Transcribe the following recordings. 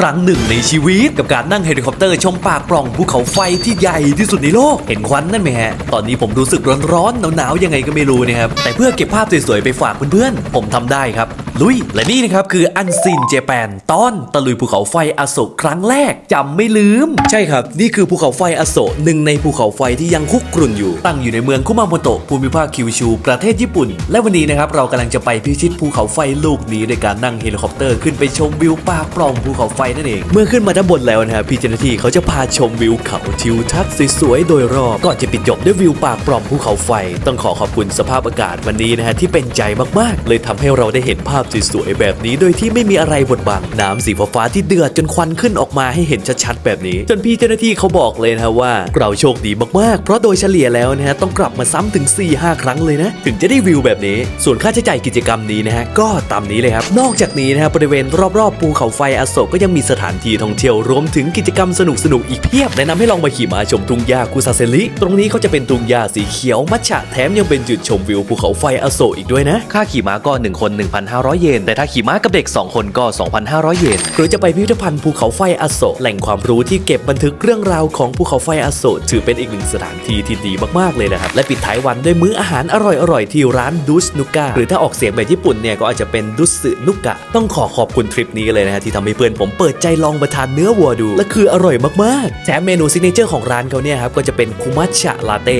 ครั้งหนึ่งในชีวิตกับการนั่งเฮลิคอปเตอร์ชมปากปล่องภูเขาไฟที่ใหญ่ที่สุดในโลก เห็นควันนั่นไหมฮะ ตอนนี้ผมรู้สึกร้อนๆหนาวๆยังไงก็ไม่รู้นะครับ แต่เพื่อเก็บภาพสวยๆไปฝากเพื่อนๆ ผมทำได้ครับ ลุย และนี่นะครับคืออันซินเจแปนตอนตะลุยภูเขาไฟอโศกครั้งแรกจำไม่ลืม ใช่ครับ นี่คือภูเขาไฟอโศกหนึ่งในภูเขาไฟที่ยังคุกกรุ่นอยู่ ตั้งอยู่ในเมืองคุมาโมโตะภูมิภาคคิวชูประเทศญี่ปุ่น และวันนี้นะครับเรากำลังจะไปพิชิตภูเขาไฟลูกนี้โดยการนั่งเฮลิคอปเตอร์ขึ้นไปชมวิวปากปล่องภูเขาไฟนั่นเอง เมื่อขึ้นมาด้านบนแล้วนะครับพี่เจ้าหน้าที่เขาจะพาชมวิวเขาทิวทัศน์สวยๆโดยรอบก่อนจะปิดจบด้วยวิวปากปล่องภูเขาไฟ ต้องขอขอบคุณสภาพอากาศวันนี้นะฮะที่เป็นใจมากๆ เลยทำให้เราได้เห็นภาพสวยๆแบบนี้ โดยที่ไม่มีอะไรบดบังน้ำสีฟ้าที่เดือดจนควันขึ้นออกมาให้เห็นชัดๆแบบนี้ จนพี่เจ้าหน้าที่เขาบอกเลยนะว่า เราโชคดีมากๆ เพราะโดยเฉลี่ยแล้วนะฮะต้องกลับมาซ้ำถึง 4-5 ครั้งเลยนะ ถึงจะได้วิวแบบนี้ ส่วนค่าใช้จ่ายกิจกรรมนี้นะฮะก็ตามนี้เลยครับนอกจากนี้นะฮะบริเวณรอบๆภูเขาไฟอโศกก็ยังมีสถานที่ท่องเที่ยวรวมถึงกิจกรรมสนุกๆอีกเพียบ แนะนำให้ลองมาขี่ม้าชมทุ่งหญ้าคุซาเซริตรงนี้เขาจะเป็นทุ่งหญ้าสีเขียวมัชฉะแถมยังเป็นจุดชมวิวภูเขาไฟอโศกอีกด้วยนะ ค่าขี่ม้าก็ 1 คน 1,500 เยน แต่ถ้าขี่ม้ากับเด็ก 2 คนก็ 2,500 เยน หรือจะไปพิพิธภัณฑ์ภูเขาไฟอโศกแหล่งความรู้ที่เก็บบันทึกเรื่องราวของภูเขาไฟอโศกถือเป็นอีกหนึ่งสถานที่ที่ดีมากๆเลยนะครับและปิดท้ายวันด้วยมื้ออาหารอร่อยๆที่ร้านดุสนุกะหรือถ้าออกเสียงแบบญี่ปุ่นเนี่ยก็อาจจะเป็นดุสึนุกะต้องขอขอบคุณทริปนี้เลยนะฮะที่ทำให้เพื่อนผมเปิดใจลองมาทานเนื้อวัวดู และคืออร่อยมากๆ แถมเมนูซิกเนเจอร์ของร้านเขาเนี่ยครับก็จะเป็นคุมัชชะลาเต้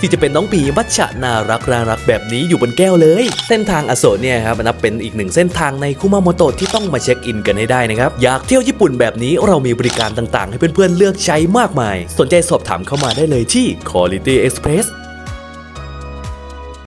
ที่จะเป็นน้องปีมัชชะน่ารักน่ารักแบบนี้อยู่บนแก้วเลย เส้นทางอโศกเนี่ยครับนับเป็นอีกหนึ่งเส้นทางในคุมาโมโตะที่ต้องมาเช็คอินกันให้ได้นะครับ อยากเที่ยวญี่ปุ่นแบบนี้เรามีบริการต่างๆ ให้เพื่อนๆเลือกใช้มากมาย สนใจสอบถามเข้ามาได้เลยที่ Quality Express